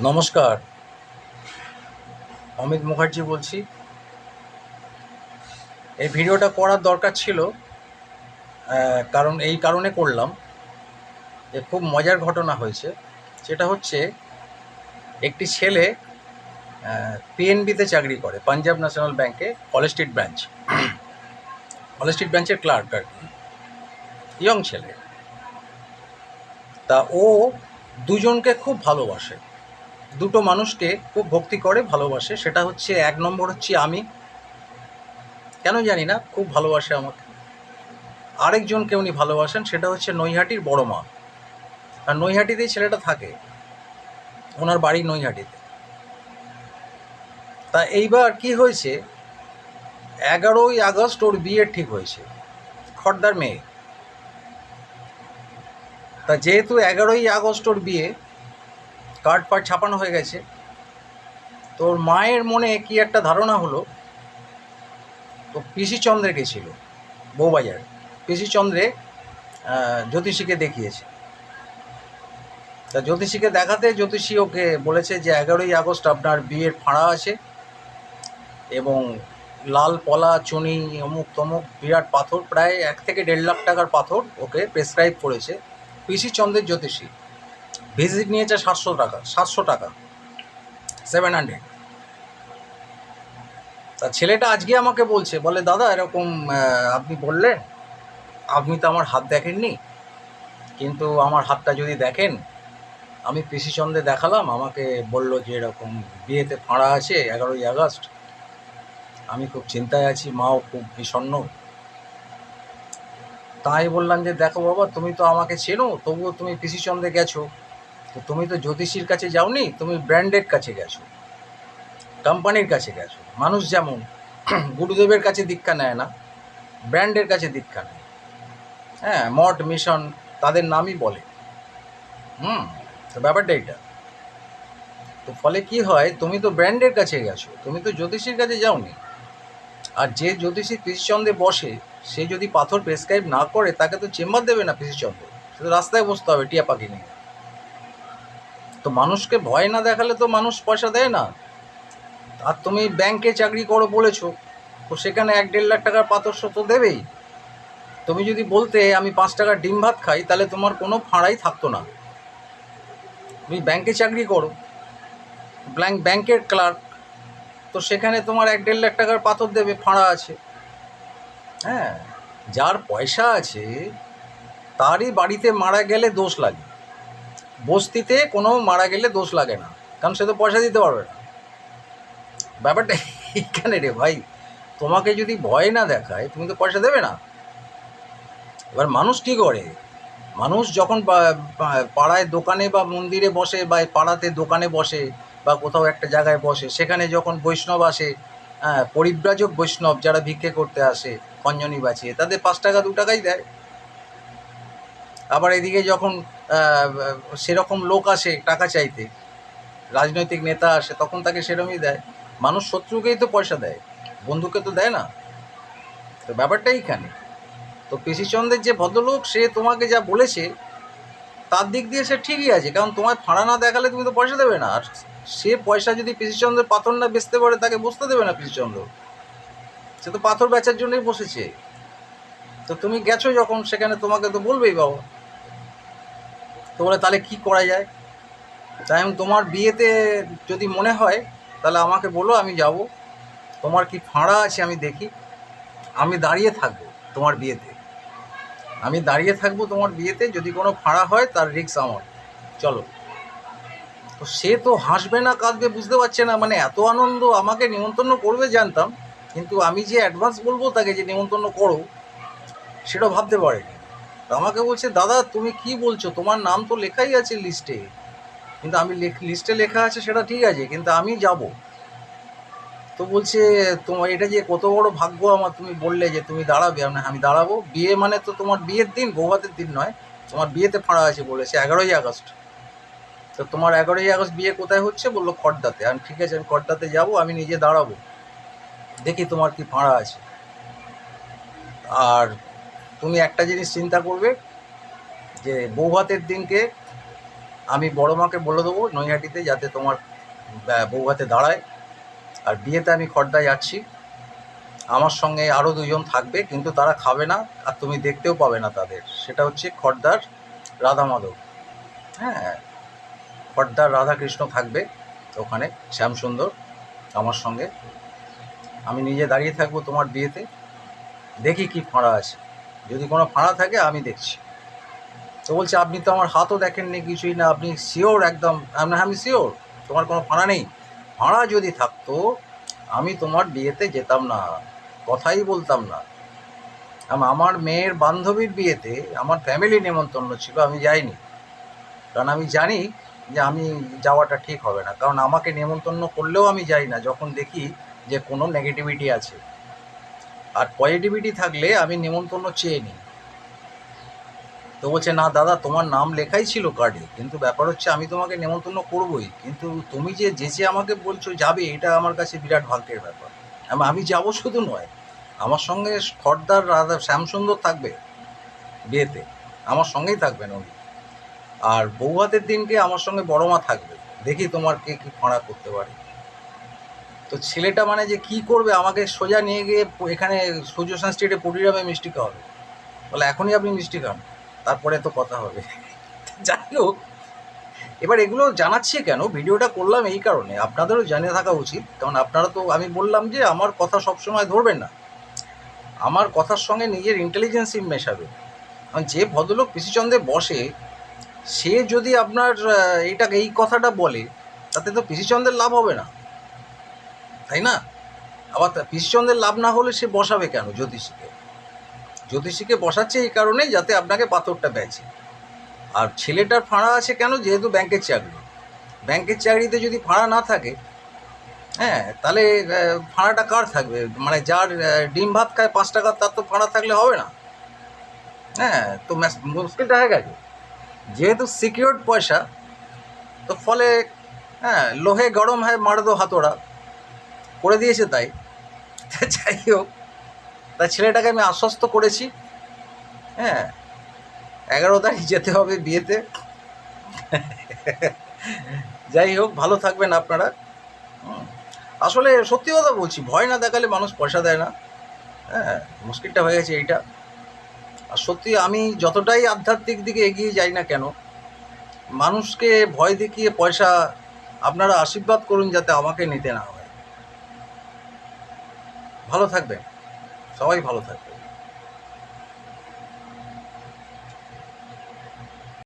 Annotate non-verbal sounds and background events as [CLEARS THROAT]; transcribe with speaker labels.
Speaker 1: নমস্কার। অমিত মুখার্জি বলছি। এই ভিডিওটা করার দরকার ছিল কারণ এই কারণে করলাম যে খুব মজার ঘটনা হয়েছে। সেটা হচ্ছে, একটি ছেলে পিএনবিতে চাকরি করে, পাঞ্জাব ন্যাশনাল ব্যাংকে college street branch college street ব্রাঞ্চের ক্লার্ক আর কি। ইয়ং ছেলে। তা ও দুজনকে খুব ভালোবাসে। দুটো মানুষকে খুব ভক্তি করে, ভালোবাসে। সেটা হচ্ছে এক নম্বর হচ্ছে আমি। কেন জানি না, খুব ভালোবাসে আমাকে। আরেকজনকে উনি ভালোবাসেন, সেটা হচ্ছে নৈহাটির বড় মা। আর নৈহাটিতেই ছেলেটা থাকে। ওনার বাড়ি নৈহাটিতে। তা এইবার কি হয়েছে, এগারোই আগস্ট ওর বিয়ে ঠিক হয়েছে। খর্দার মেয়ে। তা যেহেতু এগারোই আগস্ট ওর বিয়ে কার্ড ফার্ড ছাপানো হয়ে গেছে। তোর মায়ের মনে কি একটা ধারণা হলো? তো পিসি চন্দ্রে গেছিল, বউবাজার। পিসি চন্দ্রে জ্যোতিষীকে দেখিয়েছে। তা জ্যোতিষীকে দেখাতে জ্যোতিষী ওকে বলেছে যে এগারোই আগস্ট আপনার বিয়ের ফাঁড়া আছে এবং লাল পলা, চুনি, অমুক তমুক, বিরাট পাথর, প্রায় এক থেকে দেড় লাখ টাকার পাথর ওকে প্রেসক্রাইব করেছে পিসি চন্দ্রের জ্যোতিষী। ভিজিট নিয়েছে সাতশো টাকা সাতশো টাকা সেভেন হান্ড্রেড তা ছেলেটা আজকে আমাকে বলছে, বলে, দাদা, এরকম আপনি বললেন, আপনি তো আমার হাত দেখেননি। কিন্তু আমার হাতটা যদি দেখেন, আমি পিসি চন্দ্রে দেখালাম, আমাকে বলল যে, এরকম বিয়েতে ফাঁড়া আছে, এগারোই আগস্ট। আমি খুব চিন্তায় আছি, মাও খুব বিষণ্ণ। তাই বললাম যে, দেখো বাবা, তুমি তো আমাকে চেনো, তবুও তুমি পিসি চন্দ্রে গেছো। তো তুমি তো জ্যোতিষীর কাছে যাওনি, তুমি ব্র্যান্ডের কাছে গেছো। কোম্পানির কাছে গেছো। মানুষ যেমন [CLEARS THROAT] গুরুদেবের কাছে দীক্ষা নেয় না, ব্র্যান্ডের কাছে দীক্ষা নেয়। হ্যাঁ মঠ, মিশন, তাদের নামই বলে। হুম, তো ব্যাপারটা এটা তো ফলে কি হয়, তুমি তো ব্র্যান্ডের কাছে গেছো, তুমি তো জ্যোতিষীর কাছে যাওনি। আর যে জ্যোতিষী পিসিচন্দ্রে বসে, সে যদি পাথর প্রেসক্রাইব না করে, তাকে তো চেম্বার দেবে না পিসিচন্দ্র। সে তো রাস্তায় বসতে হবে টিয়া পাখি নিয়ে। তো মানুষকে ভয় না দেখালে তো মানুষ পয়সা দেয় না। আর তুমি ব্যাংকে চাকরি করো বলেছ, তো সেখানে এক দেড় লাখ টাকার পাথর তো দেবেই। তুমি যদি বলতে আমি পাঁচ টাকার ডিম ভাত খাই, তাহলে তোমার কোনো ফাঁড়াই থাকতো না। তুমি ব্যাংকে চাকরি করো ব্ল্যাঙ্ক ব্যাংকের ক্লার্ক, তো সেখানে তোমার এক দেড় লাখ টাকার পাথর দেবে, ফাঁড়া আছে। হ্যাঁ যার পয়সা আছে, তারই বাড়িতে মারা গেলে দোষ লাগে। বস্তিতে কোনো মারা গেলে দোষ লাগে না, কারণ সে তো পয়সা দিতে পারবে না। ব্যাপারটা এইখানে রে ভাই, তোমাকে যদি ভয় না দেখায়, তুমি তো পয়সা দেবে না। এবার মানুষ কী করে? মানুষ যখন পাড়ায় দোকানে বা মন্দিরে বসে বা পাড়াতে দোকানে বসে বা কোথাও একটা জায়গায় বসে, সেখানে যখন বৈষ্ণব আসে হ্যাঁ পরিব্রাজক বৈষ্ণব যারা ভিক্ষে করতে আসে কঞ্জনি বাঁচিয়ে, তাদের পাঁচ টাকা, দু টাকাই দেয়। আবার এদিকে যখন সেরকম লোক আসে টাকা চাইতে, রাজনৈতিক নেতা আসে, তখন তাকে সেরকমই দেয়। মানুষ শত্রুকেই তো পয়সা দেয়, বন্ধুকে তো দেয় না। তো ব্যাপারটাই এখানে তো পিসি চন্দ্রের যে ভদ্রলোক, সে তোমাকে যা বলেছে, তার দিক দিয়ে সে ঠিকই আছে, কারণ তোমায় ফাঁড়া না দেখালে তুমি তো পয়সা দেবে না। আর সে পয়সা যদি পিসিচন্দ্রের পাথর না বেচতে পারে, তাকে বসতে দেবে না পিসিচন্দ্র সে তো পাথর বেচার জন্যই বসেছে। তো তুমি গেছো যখন, সেখানে তোমাকে তো বলবেই বাবা। তো বলে তাহলে কী করা যায়? তাই আমি তোমার বিয়েতে যদি মনে হয়, তাহলে আমাকে বলো, আমি যাব। তোমার কি ফাঁড়া আছে আমি দেখি। আমি দাঁড়িয়ে থাকব তোমার বিয়েতে। আমি দাঁড়িয়ে থাকব তোমার বিয়েতে, যদি কোনো ফাঁড়া হয়, তার রিক্স আমার। চলো। তো সে তো হাসবে না, কাঁদবে, বুঝতে পারছে না। মানে এত আনন্দ আমাকে নিমন্ত্রণ করবে, জানতাম। কিন্তু আমি যে অ্যাডভান্স বলব তাকে যে নিমন্ত্রণ করো, সেটা ভাবতে পারেনি। আমাকে বলছে, দাদা, তুমি কি বলছো? তোমার নাম তো লেখাই আছে লিস্টে কিন্তু আমি লিস্টে লেখা আছে সেটা ঠিক আছে, কিন্তু আমি যাব। তো বলছে, তোমার, এটা যে কত বড় ভাগ্য আমার, তুমি বললে যে তুমি দাঁড়াবে, আমি আমি দাঁড়াবো। বিয়ে মানে তো তোমার বিয়ের দিন, বৌভাতের দিন নয়। তোমার বিয়েতে ফাঁড়া আছে বলেছে, এগারোই আগস্ট। তো তোমার এগারোই আগস্ট বিয়ে কোথায় হচ্ছে? বলল, খড়দাতে। আমি, ঠিক আছে, আমি খড়দাতে যাব, আমি নিজে দাঁড়াবো। দেখি তোমার কি ফাঁড়া আছে। আর তুমি একটা জিনিস চিন্তা করবে যে বৌভাতের দিনকে আমি বড় মাকে বলে দেবো নৈহাটিতে যাতে তোমার হাতে দাঁড়ায়। আর বিয়েতে আমি খর্দা যাচ্ছি। আমার সঙ্গে আরও দুজন থাকবে, কিন্তু তারা খাবে না আর তুমি দেখতেও পাবে না তাদের। সেটা হচ্ছে খর্দার রাধা মাধব। হ্যাঁ খর্দার রাধাকৃষ্ণ থাকবে ওখানে, শ্যামসুন্দর, আমার সঙ্গে। আমি নিজে দাঁড়িয়ে থাকব তোমার বিয়েতে। দেখি কি ফাঁড়া আছে। যদি কোনো ফাঁড়া থাকে, আমি দেখছি। তো বলছে, আপনি তো আমার হাতও দেখেননি কিছুই না, আপনি শিওর একদম আমি আমি শিওর তোমার কোনো ফাঁড়া নেই। ফাঁড়া যদি থাকতো, আমি তোমার বিয়েতে যেতাম না, কথাই বলতাম না। আমার মেয়ের বান্ধবীর বিয়েতে আমার ফ্যামিলি নেমন্তন্ন ছিল, আমি যাইনি। কারণ আমি জানি যে আমি যাওয়াটা ঠিক হবে না, কারণ আমাকে নেমন্তন্ন করলেও আমি যাই না, যখন দেখি যে কোনো নেগেটিভিটি আছে। আর পজিটিভিটি থাকলে আমি নেমন্তন্ন চেয়ে নিই। তো বলছে, না দাদা, তোমার নাম লেখাই ছিল কার্ডে কিন্তু ব্যাপার হচ্ছে আমি তোমাকে নেমন্তন্ন করবই। কিন্তু তুমি যে যেচে আমাকে বলছো যাবে, এটা আমার কাছে বিরাট ভাগ্যের ব্যাপার। আমি- যাব শুধু নয়, আমার সঙ্গে খর্দার রাধা শ্যামসুন্দর থাকবে, বিয়েতে। আমার সঙ্গেই থাকবেন উনি। আর বৌভাতের দিনকে আমার সঙ্গে বড় মা থাকবে। দেখি তোমার কে, কি ফাঁড়া করতে পারে। তো ছেলেটা মানে যে কি করবে আমাকে সোজা নিয়ে গিয়ে এখানে সূর্য স্ট্রিটে পরিরামে মিষ্টি খাওয়াবে। বলে এখনই আপনি মিষ্টি খান তারপরে তো কথা হবে। [LAUGHS] যাই হোক এবার এগুলো জানাচ্ছি কেন? ভিডিওটা করলাম এই কারণে। আপনাদেরও জানিয়ে থাকা উচিত। কারণ আপনারা তো আমি বললাম যে আমার কথা সবসময় ধরবেন না। আমার কথার সঙ্গে নিজের ইন্টেলিজেন্সই মেশাবে। কারণ যে ভদ্রলোক পিসিচন্দ্রে বসে সে যদি আপনার আহ, এইটাকে এই কথাটা বলে তাতে তো পিসিচন্দ্রের লাভ হবে না। তাই না? আবার পিসিচন্দ্রের লাভ না হলে সে বসাবে কেন জ্যোতিষীকে? জ্যোতিষীকে বসাচ্ছে এই কারণেই যাতে আপনাকে পাথরটা বেচে। আর ছেলেটার ফাঁড়া আছে কেন? যেহেতু ব্যাংকের চাকরি। ব্যাংকের চাকরিতে যদি ফাঁড়া না থাকে হ্যাঁ তাহলে ফাঁড়াটা কার থাকবে? মানে যার ডিম ভাত খায় পাঁচ টাকা, তার তো ফাঁড়া থাকলে হবে না। হ্যাঁ তো মুশকিলটা হয়ে গেছে। যেহেতু সিকিউরড পয়সা, তো ফলে হ্যাঁ লোহে গরম হয় মারদো হাতোড়া। করে দিয়েছে তাই। যাই হোক, তা ছেলেটাকে আমি আশ্বস্ত করেছি। হ্যাঁ এগারো তারিখ যেতে হবে বিয়েতে। যাই হোক, ভালো থাকবেন আপনারা। আসলে সত্যি কথা বলছি, ভয় না দেখালে মানুষ পয়সা দেয় না। হ্যাঁ মুশকিলটা হয়ে গেছে এইটা। আর সত্যি আমি যতটাই আধ্যাত্মিক দিকে এগিয়ে যাই না কেন, মানুষকে ভয় দেখিয়ে পয়সা আপনারা আশীর্বাদ করুন যাতে আমাকে নিতে না হয়। ভালো থাকবেন। সবাই ভালো থাকবে